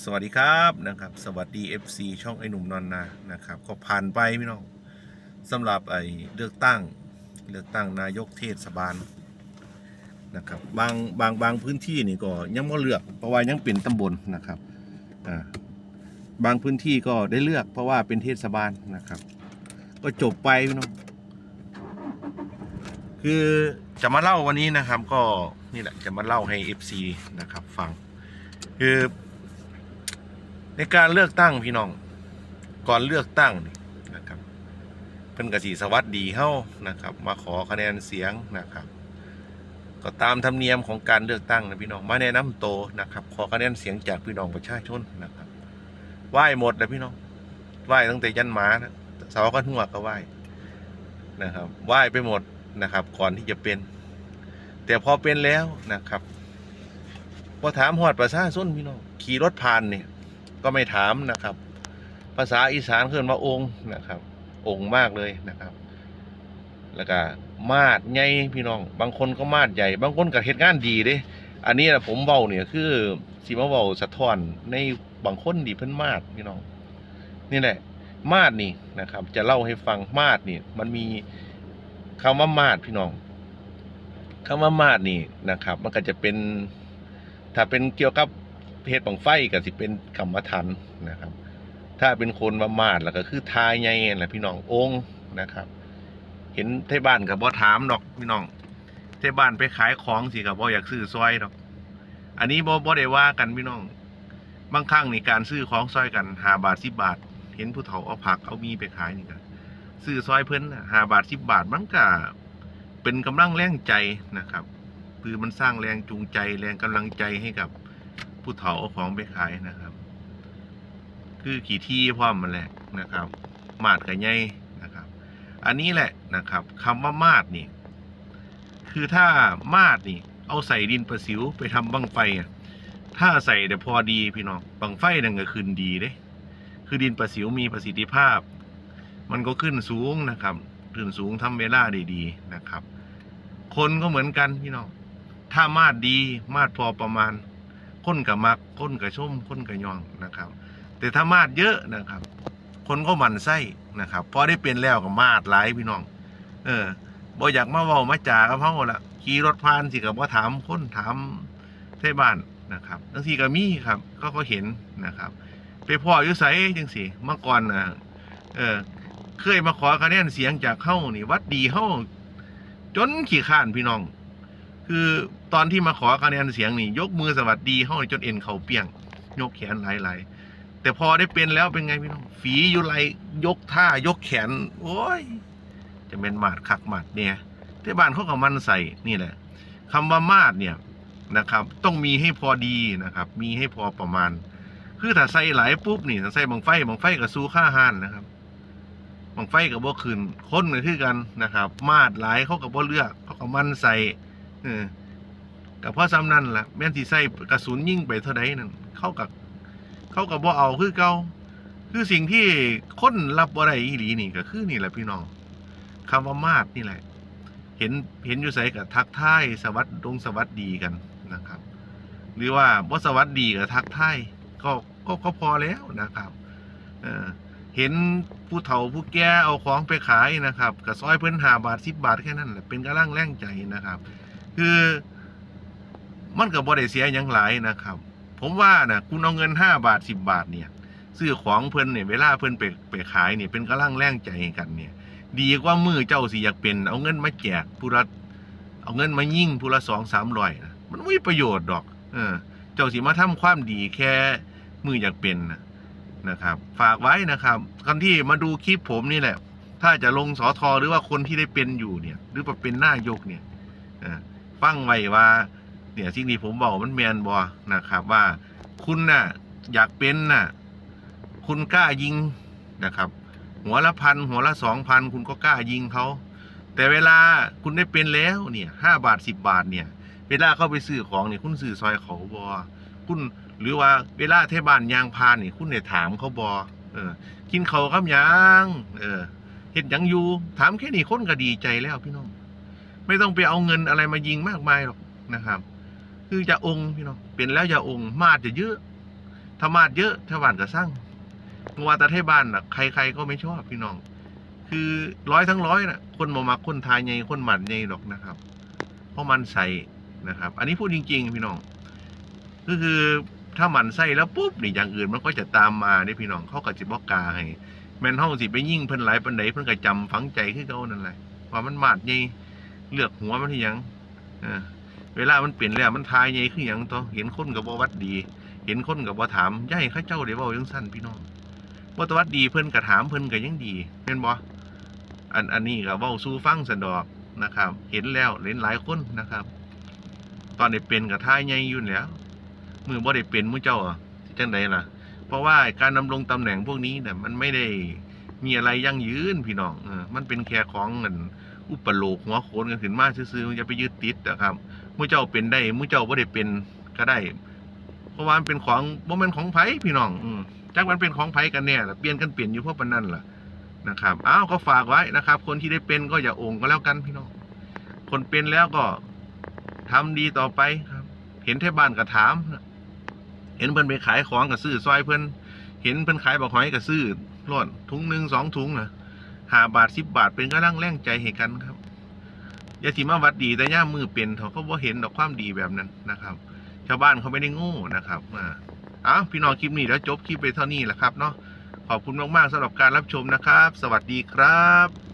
สวัสดีครับนะครับ สวัสดี FC ช่องไอ้หนุ่มนอนนานะครับ ก็ผ่านไปพี่น้องสำหรับไอ้เลือกตั้งเลือกตั้งนายกเทศบาลนะครับบางบางบางพื้นที่นี่ก็ยังไม่เลือก เพราะว่ายังเป็นตำบลนะครับอ่าบางพื้นที่ก็ได้เลือก เพราะว่าเป็นเทศบาลนะครับ ก็จบไปพี่น้องคือจะมาเล่าวันนี้นะครับ ก็นี่แหละจะมาเล่าให้ FC นะครับ ฟังคือ ในการเลือกตั้งพี่น้อง ก่อนเลือกตั้งนี่นะครับเพิ่นกสีสวัสดีเฮานะครับ มาขอคะแนนเสียงนะครับ ก็ตามธรรมเนียมของการเลือกตั้งนะพี่น้องมาแนะนำโตนะครับ ขอคะแนนเสียงจากพี่น้องประชาชนนะครับไหว้หมดนะพี่น้องไหว้ตั้งแต่ยันหมานะเสากันหัวก็ไหว้นะครับไหว้ไปหมดนะครับ ก่อนที่จะเป็น แต่พอเป็นแล้วนะครับพอถามหอดประชาชนพี่น้องขี่รถผ่านเนี่ย ก็ไม่ถามนะครับ ภาษาอีสานเขึ้นว่าองค์นะครับ องค์มากเลยนะครับ แล้วก็มาดใหญ่พี่น้อง บางคนก็มาดใหญ่ บางคนก็เหตุงานดีเด้อันนี้นะผมเบาเนี่ยคือสีมาเบาสะท้อนในบางคนดีเพิ่นมาดพี่น้อง นี่แหละ มาดนี่นะครับ จะเล่าให้ฟังมาดนี่ มันมีคำว่ามาดพี่น้องคำว่ามาดนี่นะครับ มันก็จะเป็น ถ้าเป็นเกี่ยวกับ เพศบังไฟก็สิเป็นกรรมฐานนะครับ ถ้าเป็นคนมามาดแล้วก็คือทายไงแหละพี่น้ององค์นะครับ เห็นเทบ้านกับบ่ถามดอกพี่น้องเทบ้านไปขายของสิกับบ่อยากซื้อซอยดอก อันนี้บ่บ่ได้ว่ากันพี่น้อง บางครั้งนี่การซื้อของซอยกันหาบาทสิบาท เห็นผู้เฒ่าเอาผักเอามีไปขายนี่ก็ซื้อซอยเพิ่นหาบาทสิบบาทมันก็เป็นกำลังแรงใจนะครับ คือมันสร้างแรงจูงใจแรงกำลังใจให้กับ ผู้เฒ่าเอาของไปขายนะครับ คือขี่ที่พร้อมมันแหละนะครับ มาดกับไงนะครับ อันนี้แหละนะครับคำว่ามาดนี่ คือถ้ามาดนี่ เอาใส่ดินประสิวไปทำบังไฟอะถ้าใส่แต่พอดีพี่น้องบังไฟนั่นก็ขึ้นดีเด้ คือดินประสิวมีประสิทธิภาพ มันก็ขึ้นสูงนะครับขึ้นสูงทำเวลาได้ดีนะครับ คนก็เหมือนกันพี่น้องถ้ามาดดีมาดพอประมาณ คนกับมักคนกับชมคนกับยองนะครับ แต่ถ้ามาดเยอะนะครับ คนก็หมั่นไส้นะครับพอได้เป็นแล้วก็มาดหลายพี่น้อง เออบ่อยากมาเว้ามาจากับเฮาละขี่รถผ่านสิกับบ่าถามคนถามเทบ้านนะครับบางทีก็มีครับ ก็ก็เห็นนะครับ ไปพ่ออยู่ไสจังสิเมื่อก่อนนะเออ เคยมาขอคะแนนเสียงจากเฮานี่วัดดีเฮาจนขี้ข้านพี่น้อง คือตอนที่มาขอคะแนนเสียงนี่ ยกมือสวัสดีเฮาจนเอ็นเขาเปียง ยกแขนหลายๆแต่พอได้เป็นแล้วเป็นไงพี่น้องฝีอยู่ไหลยกท่ายกแขน โอ้ย จะเป็นมาดคักมาดเนี่ยที่บ้านเขาก็มันใส่นี่แหละคำว่ามาดเนี่ยนะครับ ต้องมีให้พอดีนะครับ มีให้พอประมาณ คือถ้าใส่หลายปุ๊บนี่ถ้าใส่บังไฟบังไฟกับสู้ค่าห้านนะครับบังไฟกับบ่คืนคนก็คือกันนะครับ มาดหลายเขากับบ่เลือกเขาก็มันใส่ เออกับพ่อซ้ำนั่นล่ะแม่นที่ใส่กระสุนยิ่งไปเท่าใดนั่นเข้ากับเข้ากับบ่เอาคือเก่าคือสิ่งที่คนรับบ่ได้อีหลีนี่ก็คือนี่แหละพี่น้องคำว่ามาดนี่แหละ เห็นเห็นอยู่ไสกับทักทายสวัสดงสวัสดีกันนะครับ หรือว่าบ่สวัสดีกับทักทายก็ก็ก็พอแล้วนะครับ เออเห็นผู้เฒ่าผู้แก่เอาของไปขายนะครับกับซอยเพิ่นหาบาทสิบบาทแค่นั้นแหละเป็นกำลังแรงใจนะครับ คือมันก็บ่ได้เสียหยังหลายนะครับ ผมว่านะคุณเอาเงินห้าบาทสิบบาทเนี่ยซื้อของเพิ่นเนี่ยเวลาเพิ่นไปไปขายเนี่ยเป็นกำลังแรงใจกันเนี่ย ดีกว่ามือเจ้าสิอยากเป็นเอาเงินมาแจกผู้ละเอาเงินมายิ่งผู้ละสองสามร้อยนะมันไม่มีประโยชน์ดอก เออ เจ้าสิมาทำความดีแค่มืออยากเป็นนะนะครับ ฝากไว้นะครับคนที่มาดูคลิปผมนี่แหละ ถ้าจะลงสอทอหรือว่าคนที่ได้เป็นอยู่เนี่ย หรือว่าเป็นหน้ายกเนี่ยเออ ฟังไว้ว่า เนี่ยสิ่งที่ผมบอกมันแมนบอนะครับ ว่าคุณน่ะอยากเป็นน่ะ คุณกล้ายิงนะครับ หัวละพันหัวละสองพันคุณก็กล้ายิงเขาแต่เวลาคุณได้เป็นแล้วเนี่ยห้าบาทสิบบาทเนี่ย เวลาเข้าไปซื้อของเนี่ยคุณซื้อซอยเขาบอคุณหรือว่าเวลาเทศบาลยางพานเนี่ยคุณเนี่ยถามเขาบอเออ กินเขาวกับยังเออเห็นยังอยู่ถามแค่นี้คนก็ดีใจแล้วพี่น้อง ไม่ต้องไปเอาเงินอะไรมายิงมากมายหรอกนะครับ คือจะองค์พี่น้องเป็นแล้วจะองค์มาดจะเยอะธรรมาสเยอะชาวบ้านก็สร้างว่าต่ไทยบ้านน่ะใคร ๆ ก็ไม่ชอบพี่น้อง คือร้อยทั้งร้อยน่ะ คนบ่มักคนทายใหญ่คนหมันใหญ่หรอกนะครับ เพราะมันใส่นะครับ อันนี้พูดจริง ๆ พี่น้อง ก็คือถ้าหมันไส้แล้วปุ๊บนี่อย่างอื่นมันก็จะตามมาเนี่ยพี่น้องเขาก็จะบอกกาให้แม่นเฮาสิไปยิ่งเพิ่นหลายปานใดเพิ่นก็จำฝังใจคือเก่านั่นแหละว่ามันมาดใหญ่ เลือกหัวมันที่ยังเออเวลามันเปลี่ยนแล้วมันทายใหญ่คือหยังตัวเห็นคนก็บ่วัดดี เห็นคนก็บ่ถามย่ายเข้าเจ้าได้เว้าจังซั่นพี่น้องบ่ตวัดดีเพิ่นก็ถามเพิ่นก็ยังดีแม่นบ่อันอันนี้ก็เว้าสู่ฟังสันดอกนะครับ เห็นแล้วเห็นหลายคนนะครับ ตอนได้เป็นก็ทายใหญ่อยู่แล้วมือบ่ได้เป็นมือเจ้าอะสิจังไดล่ะ เพราะว่าการดำรงตำแหน่งพวกนี้เนี่ยมันไม่ได้มีอะไรยั่งยืนพี่น้องเออมันเป็นแค่ของเงิน อุปโลกหัวโขนกันขึ้นมาซื่อๆมันจะไปยึดติดนะครับมู่เจ้าเป็นได้มู่เจ้าบ่ได้เป็นก็ได้ เพราะว่ามันเป็นของบ่ม่นของไผพี่น้อง อืจักมันเป็นของไผกันแน่ล่ะเปลี่ยนกันเปลี่ยนอยู่เพราะปนนั้นล่ะนะครับอ้าวก็ฝากไว้นะครับ คนที่ได้เป็นก็อย่าโองก็แล้วกันพี่น้อง คนเป็นแล้วก็ทำดีต่อไปครับ เห็นเทศบ้านก็ถาม เห็นเพิ่นไปขายของก็ซื้อซอยเพิ่นเห็นเพิ่นขายบักหอยก็ซื้อรอดถุงหนึ่งสองถุงนะ ห้าบาทสิบบาทเป็นก็ร่างแรงใจให้กันครับยาสีมาวัดดีแต่ย่ามือเป็นเขาก็บ่เห็นดอกความดีแบบนั้นนะครับ ชาวบ้านเขาไม่ได้โง่นะครับอ่าอ้าวพี่น้องคลิปนี้แล้วจบคลิปไปเท่านี้แหละครับเนาะขอบคุณมากๆสำหรับการรับชมนะครับ สวัสดีครับ